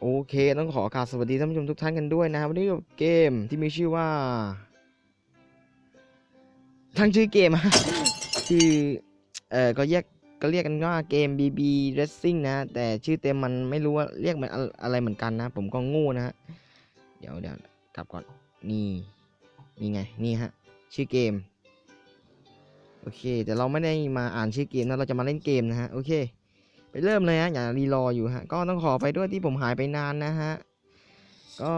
โอเค ต้องขอกราบสวัสดีท่านผู้ชมทุกท่านกันด้วยนะครับวันนี้กับเกมที่มีชื่อว่า ทั้งชื่อเกมชื่อเออก็แยกก็เรียกกันว่าเกม BB Racing นะ แต่ชื่อเต็มมันไม่รู้ว่าเรียกมันอะไรเหมือนกันนะ ผมก็งูนะฮะเดี๋ยวเดี๋ยวกลับก่อนนี่นี่ไงนี่ฮะชื่อเกม โอเคแต่เราไม่ได้มาอ่านชื่อเกมนะเราจะมาเล่นเกมนะฮะโอเค ไปเริ่มเลยฮะอย่ารีรออยู่ฮะก็ต้องขอไปด้วยที่ผมหายไปนานนะฮะก็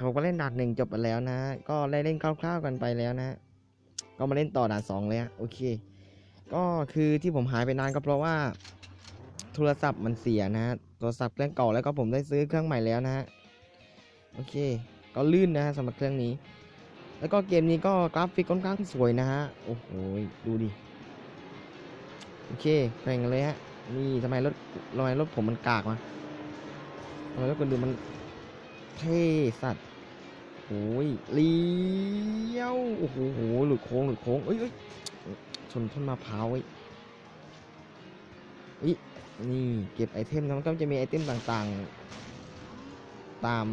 ผมก็เล่นด่านหนึ่งจบไปแล้วนะก็ได้เล่นคร่าวๆกันไปแล้วนะฮะก็มาเล่นต่อด่านสองเลยฮะโอเค ก็คือที่ผมหายไปนานก็เพราะว่า โทรศัพท์มันเสียนะฮะโทรศัพท์เครื่องเก่าแล้วก็ผมได้ซื้อเครื่องใหม่แล้วนะฮะโอเค ก็ลื่นนะฮะสำหรับเครื่องนี้ แล้วก็เกมนี้ก็กราฟิกค่อนข้างสวยนะฮะโอ้โหดูดิโอเคแข่งกันเลยฮะ นี่ทำไมรถทำไมรถผมมันกากวะทำไมรถคนดูมันเท่สัตว์โอ้ยเลี้ยวโอ้โหหลุดโค้งหลุดโค้งเอ้ยเอ้ยชนต้นมะพร้าวเอ้อ้ยนี่เก็บไอเทมนะมันก็จะมีไอเทมต่างๆ ตาม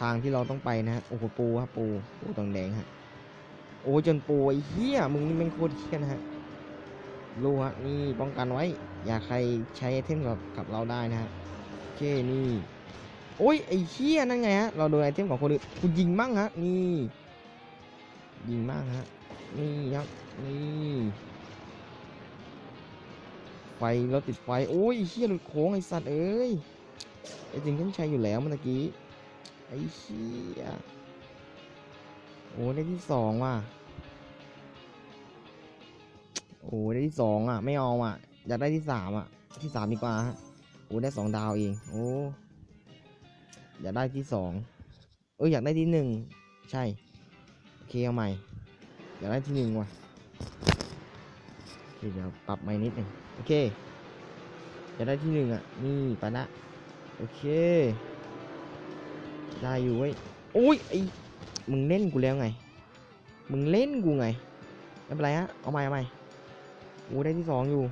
ทางที่เราต้องไปนะฮะโอ้โหปูครับปูปูตองแดงฮะโอ้จนปูไอ้เหี้ยมึงนี่แม่งโคตรเหี้ยนะฮะ รูฮะนี่ป้องกันไว้ อย่าใครใช้ไอเทมกับกับเราได้นะฮะโอเคนี่โอ้ยไอ้เหี้ยนั่นไงฮะเราโดนไอเทมของคนอื่นคุณยิงมั่งฮะนี่ยิงมั่งฮะนี่ครับนี่ไฟเรถติดไฟโอ้ยไอ้เหี้ยหลุดโค้งไอสัตว์เอ้ยไอจริงฉันใช้อยู่แล้วเมื่อกี้ไอ้เหี้ยโอ้ได้ที่สองว่ะ โอ้ได้ที่สองอะ ไม่เอาอะ อยากได้ที่สามอะ ที่สามดีกว่าฮะโอ้ได้สองดาวเอง โอ้อยากได้ที่สองเอออยากได้ที่หนึ่งใช่โอเคเอาใหม่ อยากได้ที่หนึ่งว่ะเดี๋ยวปรับใหม่นิดหนึ่งโอเคอยากได้ที่หนึ่งอะนี่ไปละโอเค ได้อยู่เว้ยโอ้ยไอมึงเล่นกูแล้วไง มึงเล่นกูไงไม่เป็นไรฮะเอาใหม่เอาใหม่ อ้ได้ที่สองอยู่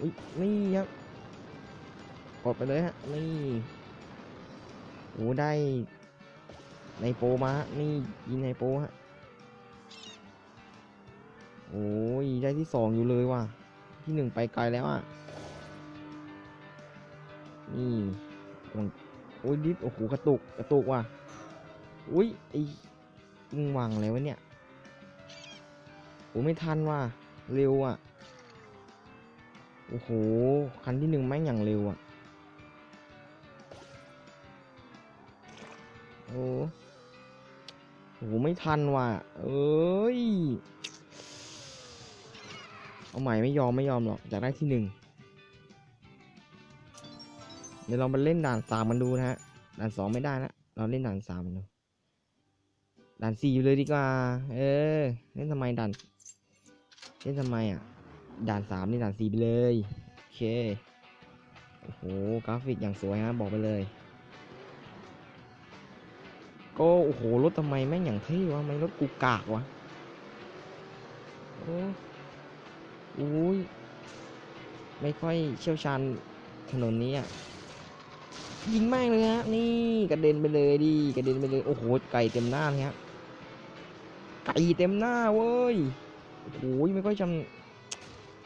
อุ้ยนี่ครับ กดไปเลยฮะ นี่โอ้ได้ ในโปมาฮะ นี่ยิงในโปฮะ โอ้ยได้ที่สองอยู่เลยว่ะ ที่หนึ่งไปไกลแล้วอะ นี่โอ้ยดิฟโอ้โหกระตุก กระตุกว่ะ อุ้ยไอ้ยิงวางอะไรวะเนี่ยโอ้ไม่ทันว่ะ เร็วอะ โอ้โห คันที่หนึ่งแม่งอย่างเร็วอะ โอ้โห ไม่ทันว่ะ เอ้ย เอาใหม่ไม่ยอมไม่ยอมหรอก อยากได้ที่หนึ่งเดี๋ยวเรามาเล่นด่านสามมันดูนะฮะ ด่านสองไม่ได้ละเราเล่นด่านสามมันดู ด่านสี่อยู่เลยดีกว่า เออ เล่นทำไมด่าน เล่นทำไมอะ ด่านสามนี่ด่านสี่ไปเลยโอเคโอ้โหกราฟิกอย่างสวยฮะบอกไปเลยก็โอ้โหรถทำไมแม่งอย่างเท่วะไม่รถกูกากวะโอ้โอ้ยไม่ค่อยเชี่ยวชาญถนนนี้อะยิงแม่งเลยฮะนี่กระเด็นไปเลยดิกระเด็นไปเลยโอ้โหไก่เต็มหน้าเลยฮะไก่เต็มหน้าเว้ยโอ้โหไม่ค่อยจำ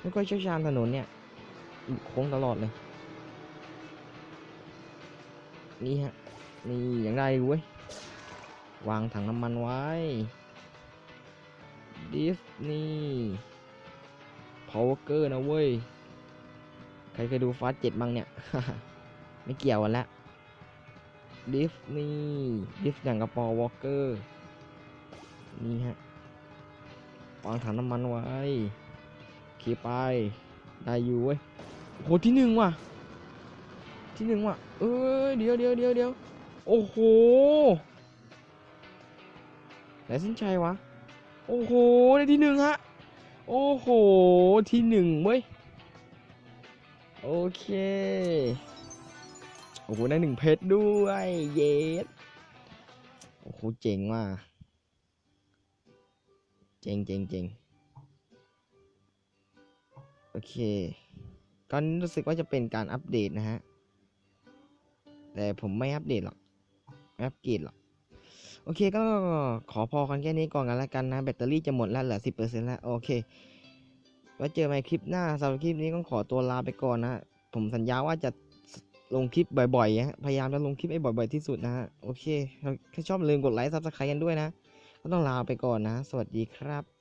ไม่ค่อยเชี่ยวชาญถนนเนี่ยโค้งตลอดเลย นี่ฮะ นี่อย่างไรเว้ย วางถังน้ำมันไว้ ดิฟนี่ power ger นะเว้ย ใครเคยดูฟาสเจ็ดบ้างเนี่ย ไม่เกี่ยวกันละดิฟนี่ดิฟอย่างกับปอวอลเกอร์ นี่ฮะ วางถังน้ำมันไว้ ขี่ไป ได้อยู่เว้ยโหที่หนึ่งว่ะ ที่หนึ่งว่ะ เอ้ยเดี๋ยวเดี๋ยวเดี๋ยวเดี๋ยวโอ้โหไหนส้นชัยวะ โอ้โหได้ที่หนึ่งฮะ โอ้โห ที่หนึ่งเว้ย โอเค โอ้โห ได้หนึ่งเพชรด้วย เยสโอ้โห เจ๋งว่ะ เจ๋งเจ๋งเจ๋ง โอเคตอนรู้สึกว่าจะเป็นการอัปเดตนะฮะ แต่ผมไม่อัปเดตหรอกไม่อัปเกรดหรอก โอเคก็ขอพอกันแค่นี้ก่อนกันแล้วกันนะ แบตเตอรี่จะหมดแล้วเหลือสิบเปอร์เซ็นต์แล้ว โอเค ไว้เจอกันใหม่คลิปหน้าสำหรับคลิปนี้ก็ขอตัวลาไปก่อนนะ ผมสัญญาว่าจะลงคลิปบ่อยๆฮะพยายามจะลงคลิปให้บ่อยๆที่สุดนะฮะ โอเคถ้าชอบลืมกดไลค์ซับสไครต์กันด้วยนะ ก็ต้องลาไปก่อนนะ สวัสดีครับ